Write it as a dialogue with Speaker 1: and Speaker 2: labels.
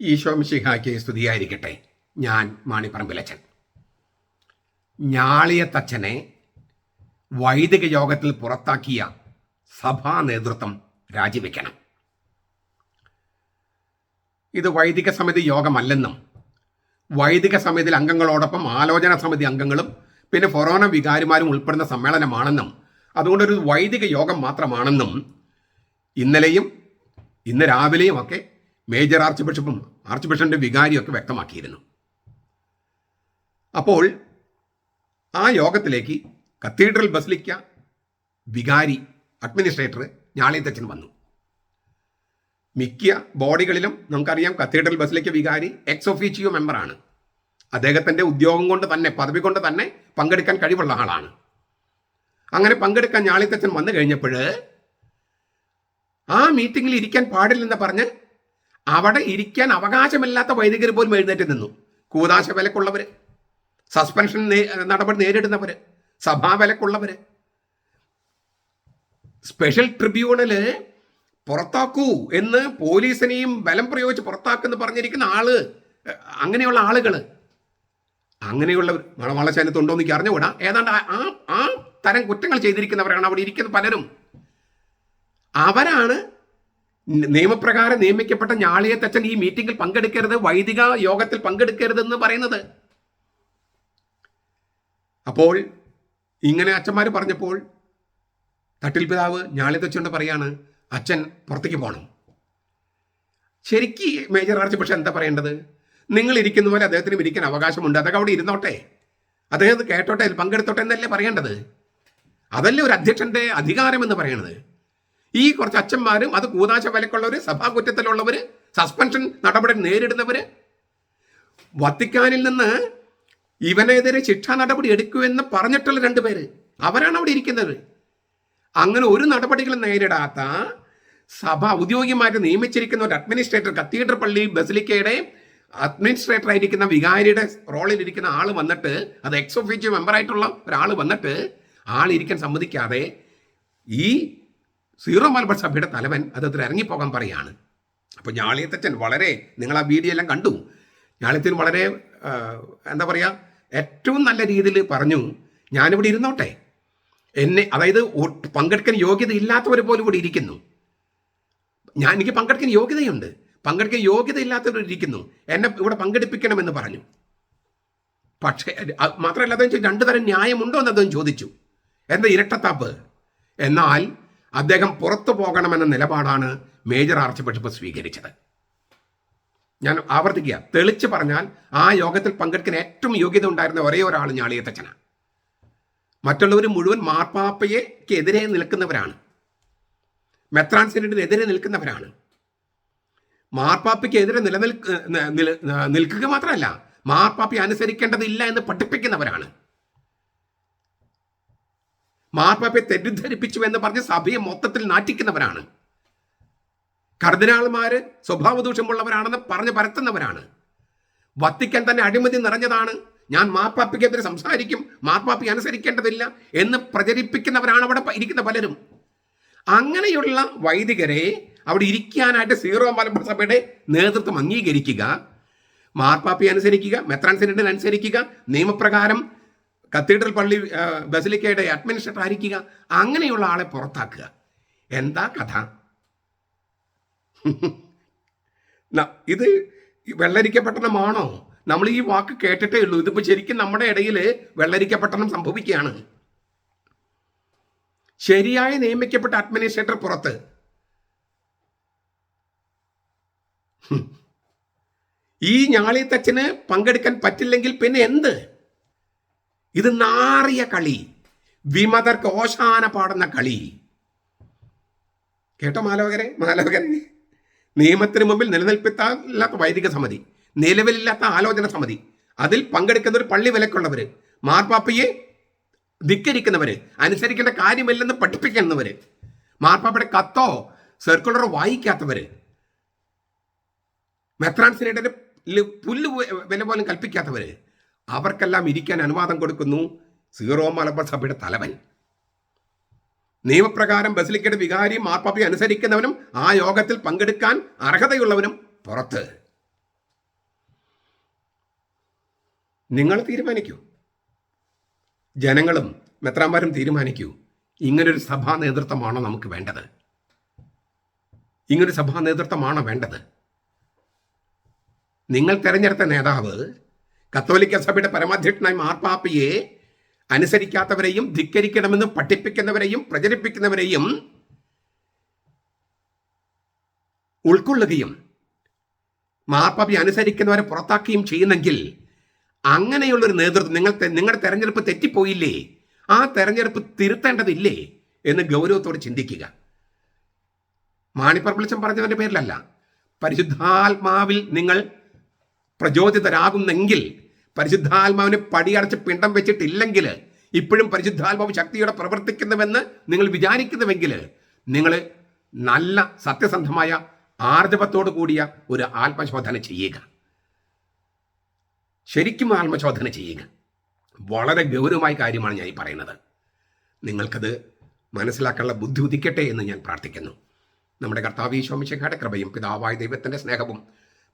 Speaker 1: ഈശോ മിശിഹായ്ക്ക് സ്തുതിയായിരിക്കട്ടെ. ഞാൻ മാണിപ്പറമ്പിലച്ചൻ. ഞാളിയത്തച്ഛനെ വൈദിക യോഗത്തിൽ പുറത്താക്കിയ സഭാ നേതൃത്വം രാജിവെക്കണം. ഇത് വൈദിക സമിതി യോഗമല്ലെന്നും വൈദിക സമിതിയിൽ അംഗങ്ങളോടൊപ്പം ആലോചന സമിതി അംഗങ്ങളും പിന്നെ ഫൊറോന വികാരിമാരും ഉൾപ്പെടുന്ന സമ്മേളനമാണെന്നും അതുകൊണ്ടൊരു വൈദിക യോഗം മാത്രമാണെന്നും ഇന്നലെയും ഇന്ന് രാവിലെയും ഒക്കെ മേജർ ആർച്ച് ബിഷപ്പും ആർച്ച് ബിഷപ്പിന്റെ വികാരിയൊക്കെ വ്യക്തമാക്കിയിരുന്നു. അപ്പോൾ ആ യോഗത്തിലേക്ക് കത്തീഡ്രൽ ബസ്ലിക്ക വികാരി അഡ്മിനിസ്ട്രേറ്റർ ഞാളിയത്തച്ഛൻ വന്നു. മിക്ക ബോഡികളിലും നമുക്കറിയാം കത്തീഡ്രൽ ബസ്ലിക്ക വികാരി എക്സ് ഒഫീച്ചിയോ മെമ്പറാണ് അദ്ദേഹത്തിന്റെ ഉദ്യോഗം കൊണ്ട് തന്നെ പദവി കൊണ്ട് തന്നെ പങ്കെടുക്കാൻ കഴിവുള്ള ആളാണ്. അങ്ങനെ പങ്കെടുക്കാൻ ഞാളിത്തച്ഛൻ വന്നു കഴിഞ്ഞപ്പോൾ ആ മീറ്റിങ്ങിൽ ഇരിക്കാൻ പാടില്ലെന്ന് പറഞ്ഞ് അവിടെ ഇരിക്കാൻ അവകാശമില്ലാത്ത വൈദികർ പോലും എഴുന്നേറ്റ് നിന്നു. കൂതാശ വിലക്കുള്ളവർ സസ്പെൻഷൻ നടപടി നേരിടുന്നവര് സഭാ വിലക്കുള്ളവർ സ്പെഷ്യൽ ട്രിബ്യൂണൽ പുറത്താക്കൂ എന്ന് പോലീസിനെയും ബലം പ്രയോഗിച്ച് പുറത്താക്കുന്ന പറഞ്ഞിരിക്കുന്ന ആൾ അങ്ങനെയുള്ള ആളുകൾ അങ്ങനെയുള്ളവർ മണവാളശാനത്തുണ്ടോ എന്ന് എനിക്ക് അറിഞ്ഞുകൂടാ. ഏതാണ്ട് ആ ആ തരം കുറ്റങ്ങൾ ചെയ്തിരിക്കുന്നവരാണ് അവിടെ ഇരിക്കുന്ന പലരും. അവരാണ് നിയമപ്രകാരം നിയമിക്കപ്പെട്ട ഞാളിയെ തച്ചൻ ഈ മീറ്റിംഗിൽ പങ്കെടുക്കരുത് വൈദിക യോഗത്തിൽ പങ്കെടുക്കരുത് എന്ന് പറയുന്നത്. അപ്പോൾ ഇങ്ങനെ അച്ഛന്മാർ പറഞ്ഞപ്പോൾ തട്ടിൽ പിതാവ് ഞാളിയത്തച്ഛനോട് പറയാണ് അച്ഛൻ പുറത്തേക്ക് പോകണം ശരിക്ക് മേജർ ആർച്ച് പക്ഷെ എന്താ പറയേണ്ടത്? നിങ്ങൾ ഇരിക്കുന്ന പോലെ അദ്ദേഹത്തിനും ഇരിക്കാൻ അവകാശമുണ്ട് അതൊക്കെ അവിടെ ഇരുന്നോട്ടെ. അദ്ദേഹം കേട്ടോട്ടെ പങ്കെടുത്തോട്ടെ എന്നല്ലേ പറയേണ്ടത്? അതല്ലേ ഒരു അധ്യക്ഷന്റെ അധികാരം എന്ന് പറയുന്നത് ഈ കുറച്ച് അച്ഛന്മാരും അത് കൂതാശ വിലക്കുള്ളവർ സഭാ കുറ്റത്തിലുള്ളവർ സസ്പെൻഷൻ നടപടി നേരിടുന്നവർ വത്തിക്കാനിൽ നിന്ന് ഇവനെതിരെ ശിക്ഷാ നടപടി എടുക്കുമെന്ന് പറഞ്ഞിട്ടുള്ള രണ്ട് പേര്. അവരാണ് അവിടെ ഇരിക്കുന്നത്. അങ്ങനെ ഒരു നടപടികളും നേരിടാത്ത സഭ ഔദ്യോഗികമായിട്ട് നിയമിച്ചിരിക്കുന്ന ഒരു അഡ്മിനിസ്ട്രേറ്റർ കത്തീഡ്രൽ പള്ളി ബസിലിക്കയുടെ അഡ്മിനിസ്ട്രേറ്റർ ആയിരിക്കുന്ന വികാരിയുടെ റോളിൽ ഇരിക്കുന്ന ആൾ വന്നിട്ട് അത് എക്സ് ഓഫീഷ്യൽ മെമ്പറായിട്ടുള്ള ഒരാൾ വന്നിട്ട് ആൾ ഇരിക്കാൻ സമ്മതിക്കാതെ ഈ സീറോ മലബാർ സഭയുടെ തലവൻ അദ്ദേഹത്തിന് ഇറങ്ങിപ്പോകാൻ പറയാണ്. അപ്പോൾ ഞാളിയത്തച്ഛൻ വളരെ നിങ്ങൾ ആ വീഡിയോ എല്ലാം കണ്ടു. ഞാളിത്തൻ വളരെ എന്താ പറയുക ഏറ്റവും നല്ല രീതിയിൽ പറഞ്ഞു ഞാനിവിടെ ഇരുന്നോട്ടെ. എന്നെ അതായത് പങ്കെടുക്കാൻ യോഗ്യത ഇല്ലാത്തവർ പോലും ഇവിടെ ഇരിക്കുന്നു. ഞാൻ എനിക്ക് പങ്കെടുക്കാൻ യോഗ്യതയുണ്ട്. പങ്കെടുക്കാൻ യോഗ്യത ഇല്ലാത്തവർ ഇരിക്കുന്നു. എന്നെ ഇവിടെ പങ്കെടുപ്പിക്കണമെന്ന് പറഞ്ഞു. പക്ഷേ മാത്രമല്ല അദ്ദേഹം രണ്ടു തരം ന്യായമുണ്ടോ? എന്ന് അദ്ദേഹം ചോദിച്ചു. എന്താ ഇരട്ടത്താപ്പ് എന്നാൽ അദ്ദേഹം പുറത്തു പോകണമെന്ന നിലപാടാണ് മേജർ ആർച്ച് ബിഷപ്പ് സ്വീകരിച്ചത്. ഞാൻ ആവർത്തിക്കുക. തെളിച്ച് പറഞ്ഞാൽ ആ യോഗത്തിൽ പങ്കെടുക്കാൻ ഏറ്റവും യോഗ്യത ഉണ്ടായിരുന്ന ഒരേ ഒരാൾ ഞാളിയത്തച്ഛനാണ്. മറ്റുള്ളവർ മുഴുവൻ മാർപ്പാപ്പയ്ക്ക് എതിരെ നിൽക്കുന്നവരാണ്. മെത്രാൻ സിനഡിനെതിരെ നിൽക്കുന്നവരാണ്. മാർപ്പാപ്പയ്ക്ക് എതിരെ നിലനിൽക്ക നിൽക്കുക മാത്രമല്ല മാർപ്പാപ്പയെ അനുസരിക്കേണ്ടതില്ല എന്ന് പഠിപ്പിക്കുന്നവരാണ്. മാർപ്പാപ്പയെ തെറ്റിദ്ധരിപ്പിച്ചു എന്ന് പറഞ്ഞ് സഭയെ മൊത്തത്തിൽ നാറ്റിക്കുന്നവരാണ്. കർദിനാൾമാര് സ്വഭാവദൂഷ്യമുള്ളവരാണെന്ന് പറഞ്ഞ് പരത്തുന്നവരാണ്. വത്തിക്കാൻ തന്നെ അഴിമതി നിറഞ്ഞതാണ്. ഞാൻ മാർപ്പാപ്പയ്ക്കെതിരെ സംസാരിക്കും മാർപ്പാപ്പി അനുസരിക്കേണ്ടതില്ല എന്ന് പ്രചരിപ്പിക്കുന്നവരാണ് അവിടെ ഇരിക്കുന്ന പലരും. അങ്ങനെയുള്ള വൈദികരെ അവിടെ ഇരിക്കാനായിട്ട് സീറോ മലബാർ സഭയുടെ നേതൃത്വം അംഗീകരിക്കുക മാർപ്പാപ്പി അനുസരിക്കുക മെത്രാൻ സിനഡിന് അനുസരിക്കുക നിയമപ്രകാരം കത്തീഡ്രൽ പള്ളി ബസിലിക്കയുടെ അഡ്മിനിസ്ട്രേറ്റർ ആയിരിക്കുക. അങ്ങനെയുള്ള ആളെ പുറത്താക്കുക. എന്താ കഥ? ഇത് വെള്ളരിക്കപ്പെട്ടണമാണോ നമ്മൾ ഈ വാക്ക് കേട്ടിട്ടേ ഉള്ളൂ. ഇതിപ്പോ ശരിക്കും നമ്മുടെ ഇടയിൽ വെള്ളരിക്കപ്പെട്ടണം സംഭവിക്കുകയാണ്. ശരിയായി നിയമിക്കപ്പെട്ട അഡ്മിനിസ്ട്രേറ്റർ പുറത്ത്. ഈ ഞാളിത്തച്ഛന് പങ്കെടുക്കാൻ പറ്റില്ലെങ്കിൽ പിന്നെ എന്ത്? ഇത് നാറിയ കളി. വിമതർക്ക് ഓശാന പാടുന്ന കളി. കേട്ടോ മാലോകരെ? മാലോകരെ. നിയമത്തിന് മുമ്പിൽ നിലനിൽപ്പില്ലാത്ത വൈദിക സമിതി നിലവിലില്ലാത്ത ആലോചന സമിതി അതിൽ പങ്കെടുക്കുന്നവർ പള്ളി വിലക്കുള്ളവര് മാർപ്പാപ്പയെ ധിക്കരിക്കുന്നവര് അനുസരിക്കേണ്ട കാര്യമില്ലെന്ന് പഠിപ്പിക്കുന്നവര് മാർപ്പാപ്പയുടെ കത്തോ സർക്കുലറോ വായിക്കാത്തവര് മെത്രാൻസിനിടെ പുല്ല് വെ- വില പോലും കൽപ്പിക്കാത്തവര് അവർക്കെല്ലാം ഇരിക്കാൻ അനുവാദം കൊടുക്കുന്നു സീറോ മലബാർ സഭയുടെ തലവൻ. നിയമപ്രകാരം ബസിലിക്കയുടെ വികാരി മാർപ്പാപ്പി അനുസരിക്കുന്നവനും ആ യോഗത്തിൽ പങ്കെടുക്കാൻ അർഹതയുള്ളവനും പുറത്ത്. നിങ്ങൾ തീരുമാനിക്കൂ. ജനങ്ങളും മെത്രാന്മാരും തീരുമാനിക്കൂ. ഇങ്ങനൊരു സഭാ നേതൃത്വമാണോ നമുക്ക് വേണ്ടത്? ഇങ്ങനൊരു സഭാ നേതൃത്വമാണോ വേണ്ടത്? നിങ്ങൾ തിരഞ്ഞെടുത്ത നേതാവ് കത്തോലിക്ക സഭയുടെ പരമാധ്യക്ഷനായ മാർപ്പാപ്പയെ അനുസരിക്കാത്തവരെയും ധിക്കരിക്കണമെന്ന് പഠിപ്പിക്കുന്നവരെയും പ്രചരിപ്പിക്കുന്നവരെയും ഉൾക്കൊള്ളുകയും മാർപ്പാപ്പയെ അനുസരിക്കുന്നവരെ പുറത്താക്കുകയും ചെയ്യുന്നെങ്കിൽ അങ്ങനെയുള്ളൊരു നേതൃത്വം നിങ്ങൾ നിങ്ങളുടെ തെരഞ്ഞെടുപ്പ് തെറ്റിപ്പോയില്ലേ? ആ തെരഞ്ഞെടുപ്പ് തിരുത്തേണ്ടതില്ലേ? എന്ന് ഗൗരവത്തോട് ചിന്തിക്കുക. മാണിപ്പർപ്പിളിച്ചം പറഞ്ഞവന്റെ പേരിലല്ല. പരിശുദ്ധാത്മാവിൽ നിങ്ങൾ പ്രചോദിതരാകുന്നെങ്കിൽ പരിശുദ്ധാത്മാവിന് പടിയടച്ച് പിണ്ടം വെച്ചിട്ടില്ലെങ്കിൽ ഇപ്പോഴും പരിശുദ്ധാത്മാവ് ശക്തിയോടെ പ്രവർത്തിക്കുന്നുവെന്ന് നിങ്ങൾ വിചാരിക്കുന്നുവെങ്കിൽ നിങ്ങൾ നല്ല സത്യസന്ധമായ ആർജവത്തോടു കൂടിയ ഒരു ആത്മശോധന ചെയ്യുക. ശരിക്കും ആത്മശോധന ചെയ്യുക. വളരെ ഗൗരവമായ കാര്യമാണ് ഞാൻ ഈ പറയുന്നത്. നിങ്ങൾക്കത് മനസ്സിലാക്കാനുള്ള ബുദ്ധി ഉദിക്കട്ടെ എന്ന് ഞാൻ പ്രാർത്ഥിക്കുന്നു. നമ്മുടെ കർത്താവ് ഈശോമിശിഖയുടെ കൃപയും പിതാവായ ദൈവത്തിന്റെ സ്നേഹവും